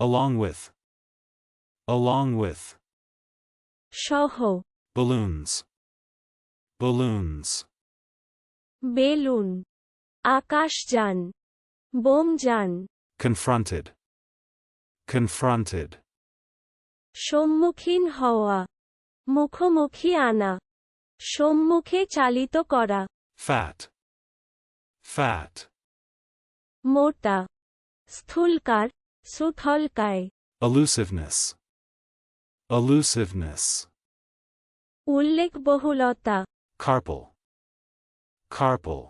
Along with. Along with. সহ Balloons. Balloons. Balloon আকাশযান বোমযান Confronted. Confronted. সম্মুখীন হওয়া মুখোমুখি আনা সম্মুখে চালিত করা Fat. Fat. মোটা স্থূলকার সুথলকায় Elusiveness. Elusiveness. উল্লেখবহুলতা Carpal. Carpal.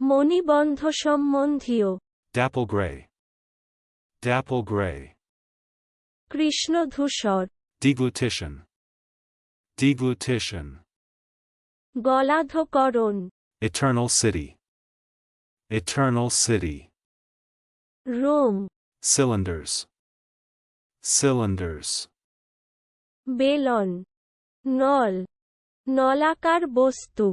মণিবন্ধ সম্বন্ধীয় Dapple gray. Dapple gray. কৃষ্ণধূসর Deglutition. Deglutition. গলাধকরণ Eternal city. Eternal city. Rome Cylinders. Cylinders. বেলন নল নলাকার বস্তু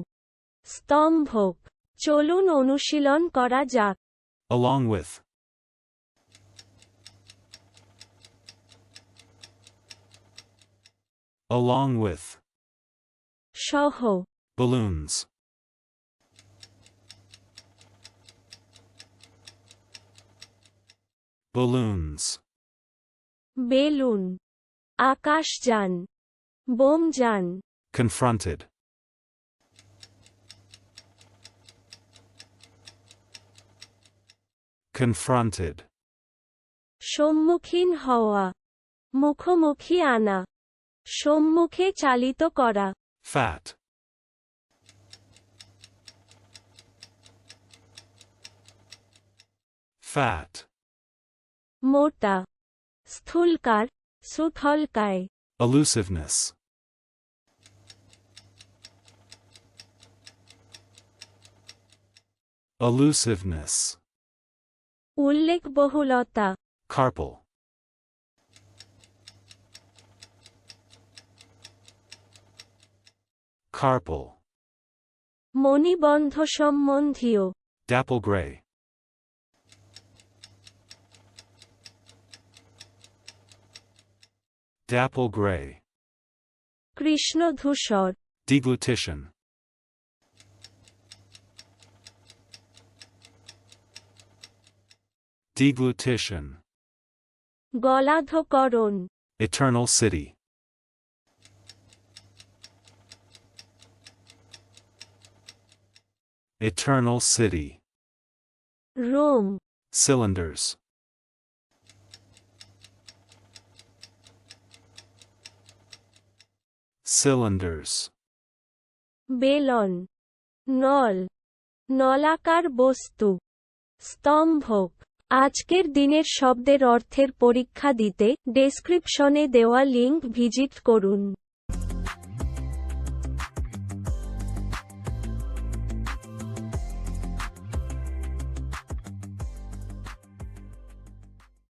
স্তম্ভক চলুন অনুশীলন করা যাক Along with. Along with. সহ Balloons. Balloons. Balloon আকাশযান বোমযান Confronted. Confronted. সম্মুখীন হওয়া মুখোমুখি আনা সম্মুখে চালিত করা Fat. Fat. মোটা স্থূলকার সুথলকায় Elusiveness. Elusiveness. উল্লেখবহুলতা Carpal. Carpal. মণিবন্ধ সম্বন্ধীয় Dapple gray. Dapple gray. Krishna Dhushar. Deglutition. Deglutition. Goladhokaron. Eternal city. Eternal city. Rome. Cylinders. Cylinders. বেলন, নল, নলাকার বস্তু স্তম্ভক আজকের দিনের শব্দের অর্থের পরীক্ষা দিতে ডেসক্রিপশনে দেওয়া লিংক ভিজিট করুন